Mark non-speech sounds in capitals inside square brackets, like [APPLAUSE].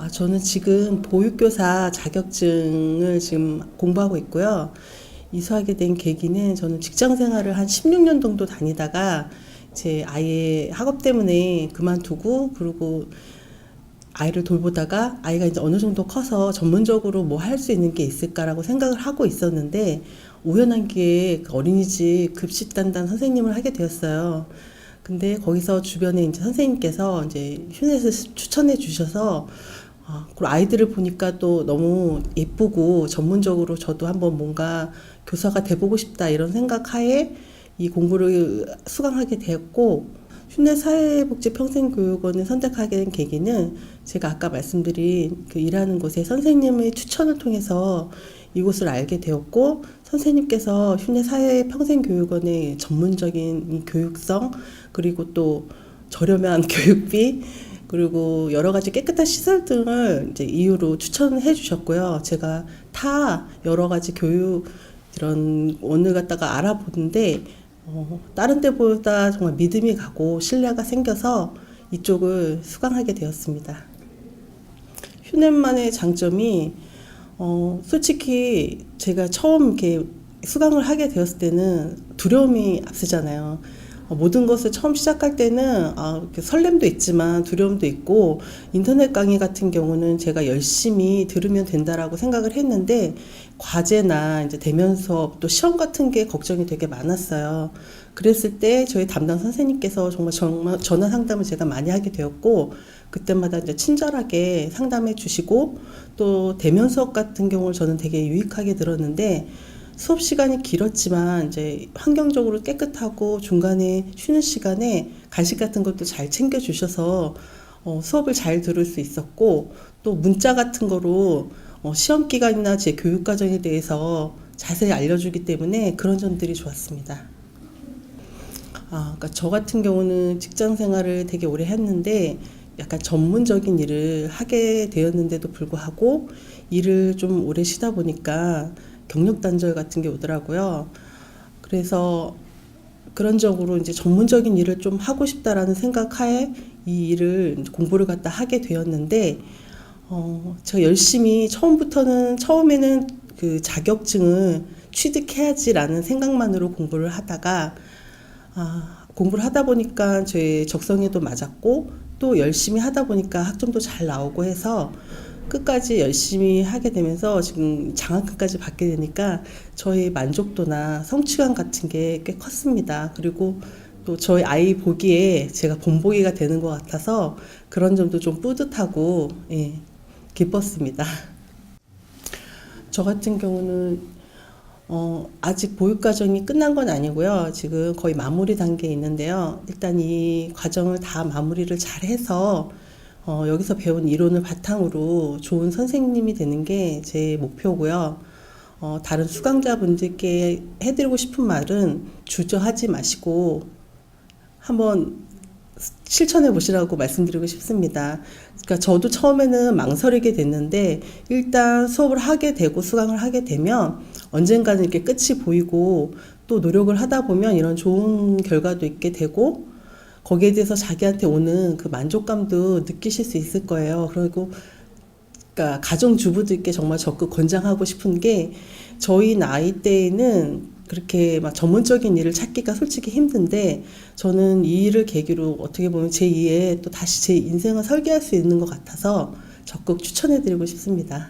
아, 저는 지금 보육교사 자격증을 지금 공부하고 있고요. 이수하게 된 계기는 저는 직장 생활을 한 16년 정도 다니다가 제 아이의 학업 때문에 그만두고 그리고 아이를 돌보다가 아이가 이제 어느 정도 커서 전문적으로 뭐 할 수 있는 게 있을까라고 생각을 하고 있었는데 우연한 기회에 그 어린이집 급식 담당 선생님을 하게 되었어요. 근데 거기서 주변에 이제 선생님께서 이제 휴넷을 추천해 주셔서 아, 그리고 아이들을 보니까 또 너무 예쁘고 전문적으로 저도 한번 뭔가 교사가 돼보고 싶다 이런 생각 하에 이 공부를 수강하게 되었고 휴내 사회복지 평생교육원을 선택하게 된 계기는 제가 아까 말씀드린 그 일하는 곳의 선생님의 추천을 통해서 이곳을 알게 되었고 선생님께서 휴내 사회 평생교육원의 전문적인 이 교육성 그리고 또 저렴한 [LAUGHS] 교육비 그리고 여러 가지 깨끗한 시설 등을 이제 이유로 추천해 주셨고요. 제가 타 여러 가지 교육 이런 원을 갖다가 알아보는데 어, 다른 데보다 정말 믿음이 가고 신뢰가 생겨서 이쪽을 수강하게 되었습니다. 휴넷만의 장점이 어, 솔직히 제가 처음 이렇게 수강을 하게 되었을 때는 두려움이 앞서잖아요. 어, 모든 것을 처음 시작할 때는 아, 설렘도 있지만 두려움도 있고 인터넷 강의 같은 경우는 제가 열심히 들으면 된다라고 생각을 했는데 과제나 이제 대면 수업 또 시험 같은 게 걱정이 되게 많았어요. 그랬을 때 저희 담당 선생님께서 정말 정말 전화 상담을 제가 많이 하게 되었고 그때마다 이제 친절하게 상담해 주시고 또 대면 수업 같은 경우를 저는 되게 유익하게 들었는데 수업 시간이 길었지만 이제 환경적으로 깨끗하고 중간에 쉬는 시간에 간식 같은 것도 잘 챙겨 주셔서 어, 수업을 잘 들을 수 있었고 또 문자 같은 거로 어, 시험 기간이나 제 교육 과정에 대해서 자세히 알려주기 때문에 그런 점들이 좋았습니다. 아, 그러니까 저 같은 경우는 직장 생활을 되게 오래 했는데 약간 전문적인 일을 하게 되었는데도 불구하고 일을 좀 오래 쉬다 보니까 경력 단절 같은 게 오더라고요. 그래서 그런 적으로 이제 전문적인 일을 좀 하고 싶다라는 생각하에 이 일을 공부를 갖다 하게 되었는데 어, 제가 열심히 처음부터는 처음에는 그 자격증을 취득해야지라는 생각만으로 공부를 하다가 아, 공부를 하다 보니까 제 적성에도 맞았고 또 열심히 하다 보니까 학점도 잘 나오고 해서 끝까지 열심히 하게 되면서 지금 장학금까지 받게 되니까 저희 만족도나 성취감 같은 게 꽤 컸습니다. 그리고 또 저희 아이 보기에 제가 본보기가 되는 것 같아서 그런 점도 좀 뿌듯하고 예, 기뻤습니다. 저 같은 경우는 어, 아직 보육 과정이 끝난 건 아니고요. 지금 거의 마무리 단계에 있는데요. 일단 이 과정을 다 마무리를 잘 해서 어, 여기서 배운 이론을 바탕으로 좋은 선생님이 되는 게 제 목표고요. 어, 다른 수강자분들께 해드리고 싶은 말은 주저하지 마시고 한번 실천해 보시라고 말씀드리고 싶습니다. 그러니까 저도 처음에는 망설이게 됐는데 일단 수업을 하게 되고 수강을 하게 되면 언젠가는 이렇게 끝이 보이고 또 노력을 하다 보면 이런 좋은 결과도 있게 되고 거기에 대해서 자기한테 오는 그 만족감도 느끼실 수 있을 거예요. 그리고 그러니까 가정 주부들께 정말 적극 권장하고 싶은 게 저희 나이 때에는 그렇게 막 전문적인 일을 찾기가 솔직히 힘든데 저는 이 일을 계기로 어떻게 보면 제 2의 또 다시 제 인생을 설계할 수 있는 것 같아서 적극 추천해 드리고 싶습니다.